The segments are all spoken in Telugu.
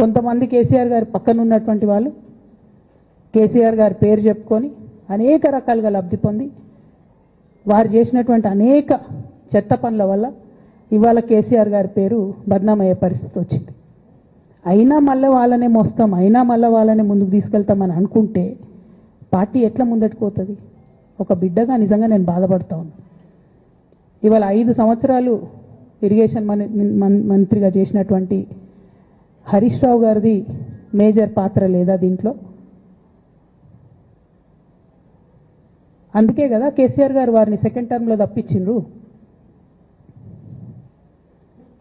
కొంతమంది కేసీఆర్ గారి పక్కన ఉన్నటువంటి వాళ్ళు కేసీఆర్ గారి పేరు చెప్పుకొని అనేక రకాలుగా లబ్ధి పొంది వారు చేసినటువంటి అనేక చెత్త పనుల వల్ల ఇవాళ కేసీఆర్ గారి పేరు బద్నామయ్యే పరిస్థితి వచ్చింది. అయినా మళ్ళీ వాళ్ళనే మోస్తాం అయినా మళ్ళీ వాళ్ళనే ముందుకు తీసుకెళ్తామని అనుకుంటే పార్టీ ఎట్లా ముందట్టుకోతుంది ఒక బిడ్డగా నిజంగా నేను బాధపడతా ఇవాళ ఐదు సంవత్సరాలు ఇరిగేషన్ మన్- మంత్రిగా చేసినటువంటి హరీష్ రావు గారిది మేజర్ పాత్ర లేదా దీంట్లో? అందుకే కదా కేసీఆర్ గారు వారిని సెకండ్ టర్మ్లో తప్పించిండ్రు.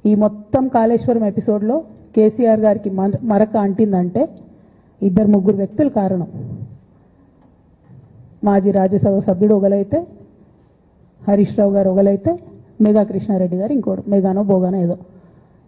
ఈ మొత్తం కాళేశ్వరం ఎపిసోడ్లో కేసీఆర్ గారికి మరక అంటిందంటే ఇద్దరు ముగ్గురు వ్యక్తులు కారణం. మాజీ రాజ్యసభ సభ్యుడు ఒకలైతే హరీష్ రావు గారు ఒకలైతే మేఘా కృష్ణారెడ్డి గారు ఇంకోడు మేఘానో బోగానో ఏదో.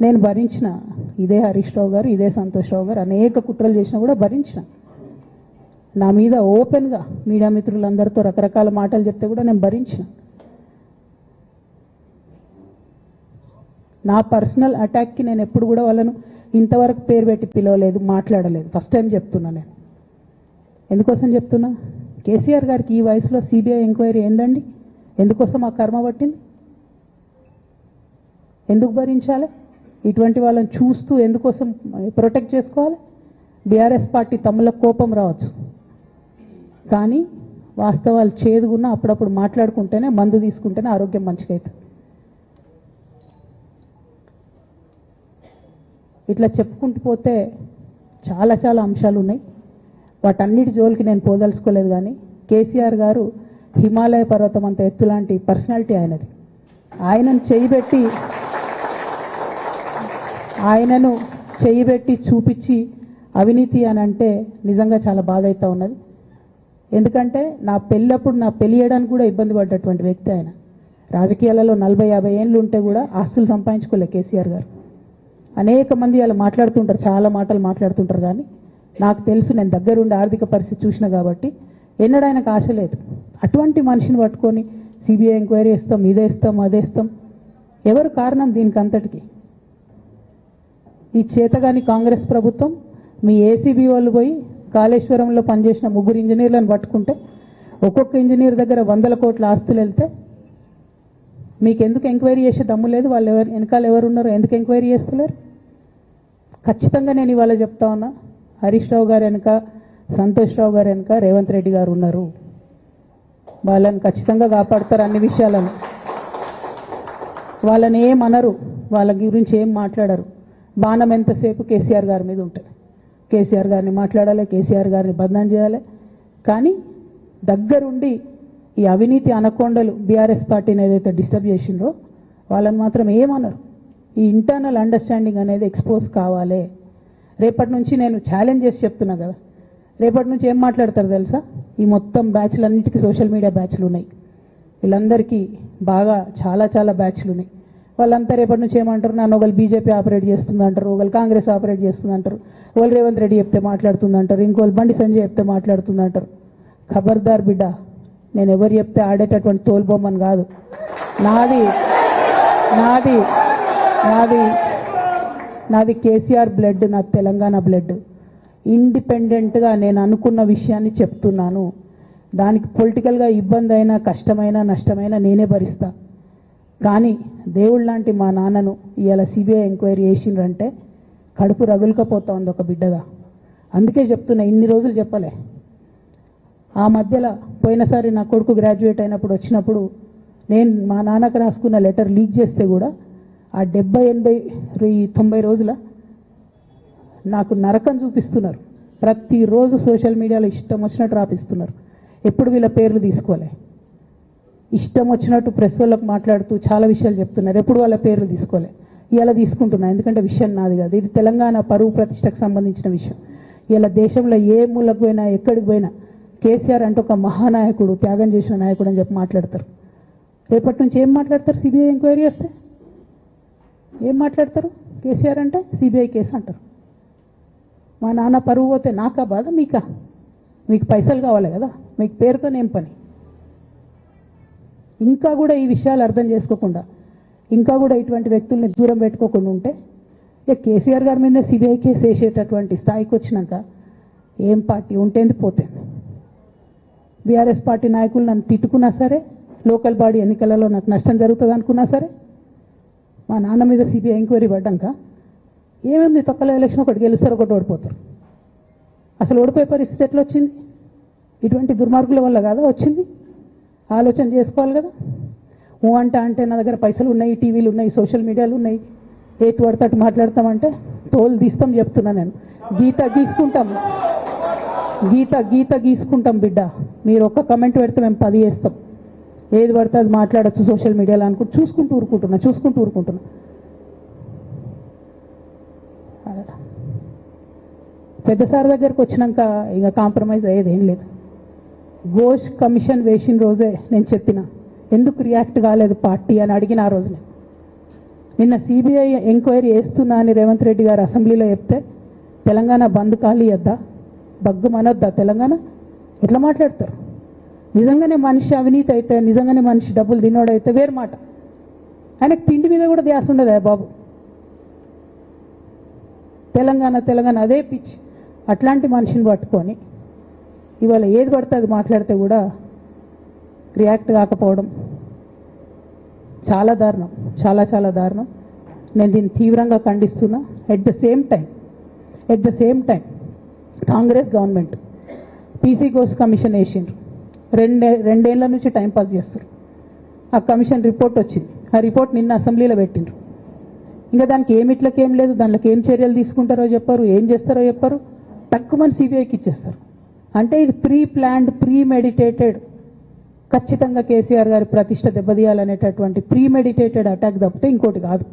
నేను భరించిన. ఇదే హరీష్ రావు గారు ఇదే సంతోష్ రావు గారు అనేక కుట్రలు చేసినా కూడా భరించిన. నా మీద ఓపెన్గా మీడియా మిత్రులందరితో రకరకాల మాటలు చెప్తే కూడా నేను భరించిన. నా పర్సనల్ అటాక్కి నేను ఎప్పుడు కూడా వాళ్ళను ఇంతవరకు పేరు పెట్టి పిలవలేదు మాట్లాడలేదు. ఫస్ట్ టైం చెప్తున్నా నేను. ఎందుకోసం చెప్తున్నా? కేసీఆర్ గారికి ఈ వయసులో సిబిఐ ఎంక్వైరీ ఏందండి? ఎందుకోసం ఆ కర్మ పట్టింది? ఎందుకు భరించాలి? ఇటువంటి వాళ్ళని చూస్తూ ఎందుకోసం ప్రొటెక్ట్ చేసుకోవాలి? బీఆర్ఎస్ పార్టీ తమ్ముల కోపం రావచ్చు. కానీ వాస్తవాలు చేదుగున్నా అప్పుడప్పుడు మాట్లాడుకుంటేనే మందు తీసుకుంటేనే ఆరోగ్యం మంచిగా అవుతుంది ఇట్లా చెప్పుకుంటూ పోతే చాలా చాలా అంశాలు ఉన్నాయి. వాటన్నిటి జోలికి నేను పోదలుచుకోలేదు కానీ కేసీఆర్ గారు హిమాలయ పర్వతం అంత ఎత్తు లాంటి పర్సనాలిటీ ఆయనది. ఆయనను చేయిబెట్టి ఆయనను చేయిబెట్టి చూపించి అవినీతి అని అంటే నిజంగా చాలా బాధ అవుతూ ఉన్నది. ఎందుకంటే నా పెళ్ళప్పుడు నా పెళ్ళియడానికి కూడా ఇబ్బంది పడ్డటువంటి వ్యక్తి ఆయన. రాజకీయాలలో నలభై యాభై ఏళ్ళు ఉంటే కూడా ఆస్తులు సంపాదించుకోలే కేసీఆర్ గారు. అనేక మంది అలా మాట్లాడుతుంటారు చాలా మాటలు మాట్లాడుతుంటారు కానీ నాకు తెలుసు నేను దగ్గరుండి ఆర్థిక పరిస్థితి చూసిన కాబట్టి ఎన్నడూ ఆయనకు ఆశ లేదు. అటువంటి మనిషిని పట్టుకొని సిబిఐ ఎంక్వైరీ ఇస్తాం ఇదే ఇస్తాం అదే ఇస్తాం. ఎవరు కారణం దీనికి అంతటికి ఈ చేతగాని కాంగ్రెస్ ప్రభుత్వం మీ ఏసీబీ వాళ్ళు పోయి కాళేశ్వరంలో పనిచేసిన ముగ్గురు ఇంజనీర్లను పట్టుకుంటే ఒక్కొక్క ఇంజనీర్ దగ్గర వందల కోట్ల ఆస్తులు వెళ్తే మీకు ఎందుకు ఎంక్వైరీ చేసే దమ్ము లేదు? వాళ్ళు ఎవరు వెనకాల ఎవరు ఉన్నారో ఎందుకు ఎంక్వైరీ చేస్తలేరు? ఖచ్చితంగా నేను ఇవాళ చెప్తా ఉన్నా హరీష్ రావు గారు వెనక సంతోష్ రావు గారు వెనక రేవంత్ రెడ్డి గారు ఉన్నారు. వాళ్ళని ఖచ్చితంగా కాపాడతారు అన్ని విషయాలను. వాళ్ళని ఏమనరు అనరు వాళ్ళ గురించి ఏం మాట్లాడరు. బాణం ఎంతసేపు కేసీఆర్ గారి మీద ఉంటుంది? కేసీఆర్ గారిని మాట్లాడాలి కేసీఆర్ గారిని బదనాం చేయాలి. కానీ దగ్గరుండి ఈ అవినీతి అనకొండలు బీఆర్ఎస్ పార్టీని ఏదైతే డిస్టర్బ్ చేసిండ్రో వాళ్ళని మాత్రం ఏమనరు. ఈ ఇంటర్నల్ అండర్స్టాండింగ్ అనేది ఎక్స్పోజ్ కావాలి. రేపటి నుంచి నేను ఛాలెంజ్ చేసి చెప్తున్నా కదా. రేపటి నుంచి ఏం మాట్లాడతారు తెలుసా? ఈ మొత్తం బ్యాచ్లు అన్నిటికీ సోషల్ మీడియా బ్యాచ్లు ఉన్నాయి. వీళ్ళందరికీ బాగా చాలా చాలా బ్యాచ్లు ఉన్నాయి. వాళ్ళంతా రేపటి నుంచి ఏమంటారు? నన్ను ఒకళ్ళు బీజేపీ ఆపరేట్ చేస్తుంది అంటారు ఒకళ్ళు కాంగ్రెస్ ఆపరేట్ చేస్తుంది అంటారు ఒకళ్ళు రేవంత్ రెడ్డి చెప్తే మాట్లాడుతుంది అంటారు ఇంకోళ్ళు బండి సంజయ్ చెప్తే మాట్లాడుతుంది అంటారు ఖబర్దార్ బిడ్డ నేను ఎవరు చెప్తే ఆడేటటువంటి తోలుబొమ్మని కాదు. నాది నాది నాది నాది కేసీఆర్ బ్లడ్ నాది తెలంగాణ బ్లడ్. ఇండిపెండెంట్గా నేను అనుకున్న విషయాన్ని చెప్తున్నాను. దానికి పొలిటికల్గా ఇబ్బంది అయినా కష్టమైనా నష్టమైనా నేనే భరిస్తా. కానీ దేవుళ్ళ లాంటి మా నాన్నను ఇవాళ సిబిఐ ఎంక్వైరీ చేసిండ్రంటే కడుపు రగులుకపోతా ఉంది ఒక బిడ్డగా. అందుకే చెప్తున్నా ఇన్ని రోజులు చెప్పలే. ఆ మధ్యలో పోయినసారి నా కొడుకు గ్రాడ్యుయేట్ అయినప్పుడు వచ్చినప్పుడు నేను మా నాన్నకు రాసుకున్న లెటర్ లీక్ చేస్తే కూడా ఆ డెబ్బై ఎనభై తొంభై రోజుల నాకు నరకం చూపిస్తున్నారు. ప్రతిరోజు సోషల్ మీడియాలో ఇష్టం వచ్చినట్టు రాపిస్తున్నారు. ఎప్పుడు వీళ్ళ పేర్లు తీసుకోలే. ఇష్టం వచ్చినట్టు ప్రెస్ వాళ్ళకు మాట్లాడుతూ చాలా విషయాలు చెప్తున్నారు. ఎప్పుడు వాళ్ళ పేర్లు తీసుకోలే. ఇలా తీసుకుంటున్నా. ఎందుకంటే విషయం నాది కాదు. ఇది తెలంగాణ పరువు ప్రతిష్టకు సంబంధించిన విషయం. ఇలా దేశంలో ఏ మూలకు పోయినా ఎక్కడికి పోయినా కేసీఆర్ అంటే ఒక మహానాయకుడు త్యాగం చేసిన నాయకుడు అని చెప్పి మాట్లాడతారు. రేపటి నుంచి ఏం మాట్లాడతారు? సిబిఐ ఎంక్వైరీ వస్తే? ఏం మాట్లాడతారు? కేసీఆర్ అంటే సిబిఐ కేసు అంటారు. మా నాన్న పరువు పోతే నాకా బాధ? మీకా? మీకు పైసలు కావాలి కదా? మీకు పేరుతో పేరుతోనేం పని? ఇంకా కూడా ఈ విషయాలు అర్థం చేసుకోకుండా ఇంకా కూడా ఇటువంటి వ్యక్తుల్ని దూరం పెట్టుకోకుండా ఉంటే ఇక కేసీఆర్ గారి మీద సిబిఐ కేసు వేసేటటువంటి స్థాయికి వచ్చినాక ఏం పార్టీ ఉంటేంది పోతుంది బీఆర్ఎస్ పార్టీ నాయకులు నన్ను తిట్టుకున్నా సరే లోకల్ బాడీ ఎన్నికలలో నాకు నష్టం జరుగుతుంది అనుకున్నా సరే మా నాన్న మీద సిబిఐ ఎంక్వైరీ పడ్డాక ఏమైంది తొక్కల ఎలక్షన్ ఒకటి గెలుస్తారు ఒకటి ఓడిపోతారు. అసలు ఓడిపోయే పరిస్థితి ఎట్లా వచ్చింది? ఇటువంటి దుర్మార్గుల వల్ల కాదా వచ్చింది? ఆలోచన చేసుకోవాలి కదా. ఓ అంట అంటే నా దగ్గర పైసలు ఉన్నాయి టీవీలు ఉన్నాయి సోషల్ మీడియాలు ఉన్నాయి. ఏటు పడితే అటు మాట్లాడతామంటే తోలు తీస్తాం చెప్తున్నా నేను. గీత గీసుకుంటాం. గీత గీత గీసుకుంటాం బిడ్డ. మీరు ఒక్క కమెంట్ పెడితే మేము పది వేస్తాం. ఏది పడితే అది మాట్లాడచ్చు సోషల్ మీడియాలో అనుకుంటూ చూసుకుంటూ ఊరుకుంటున్నా చూసుకుంటూ ఊరుకుంటున్నా. పెద్ద సార్ దగ్గరకు వచ్చినాక ఇంకా కాంప్రమైజ్ అయ్యేది ఏం లేదు. ఘోష్ కమిషన్ వేసిన రోజే నేను చెప్పిన. ఎందుకు రియాక్ట్ కాలేదు పార్టీ అని అడిగిన ఆ రోజునే. నిన్న సిబిఐ ఎంక్వైరీ వేస్తున్నా అని రేవంత్ రెడ్డి గారు అసెంబ్లీలో చెప్తే తెలంగాణ బంద్ ఖాళీ వద్దా బగ్గుమనొద్దా తెలంగాణ? ఎట్లా మాట్లాడతారు? నిజంగానే మనిషి అవినీతి అయితే నిజంగానే మనిషి డబ్బులు తినోడైతే వేరు మాట. ఆయనకు తిండి మీద కూడా ధ్యాస ఉండదా బాబు? తెలంగాణ తెలంగాణ అదే పిచ్చి. అట్లాంటి మనిషిని పట్టుకొని ఇవాళ ఏది పడితే అది మాట్లాడితే కూడా రియాక్ట్ కాకపోవడం చాలా దారుణం చాలా చాలా దారుణం. నేను దీన్ని తీవ్రంగా ఖండిస్తున్నా. At the same time at the same time Congress government PC course commission వేసిండ్రు. రెండే రెండేళ్ళ నుంచి టైం పాస్ చేస్తారు. ఆ కమిషన్ రిపోర్ట్ వచ్చింది. ఆ రిపోర్ట్ నిన్న అసెంబ్లీలో పెట్టిండ్రు. ఇంకా దానికి ఏమిట్లకేం లేదు. దాంట్లోకి ఏం చర్యలు తీసుకుంటారో చెప్పారు ఏం చేస్తారో చెప్పారు. తక్కువ మంది సిబిఐకి ఇచ్చేస్తారు. అంటే ఇది ప్రీ ప్లాన్డ్ ప్రీ మెడిటేటెడ్ ఖచ్చితంగా కేసీఆర్ గారి ప్రతిష్ట దెబ్బతీయాలనేటటువంటి ప్రీ మెడిటేటెడ్ అటాక్ తప్పితే ఇంకోటి కాదు.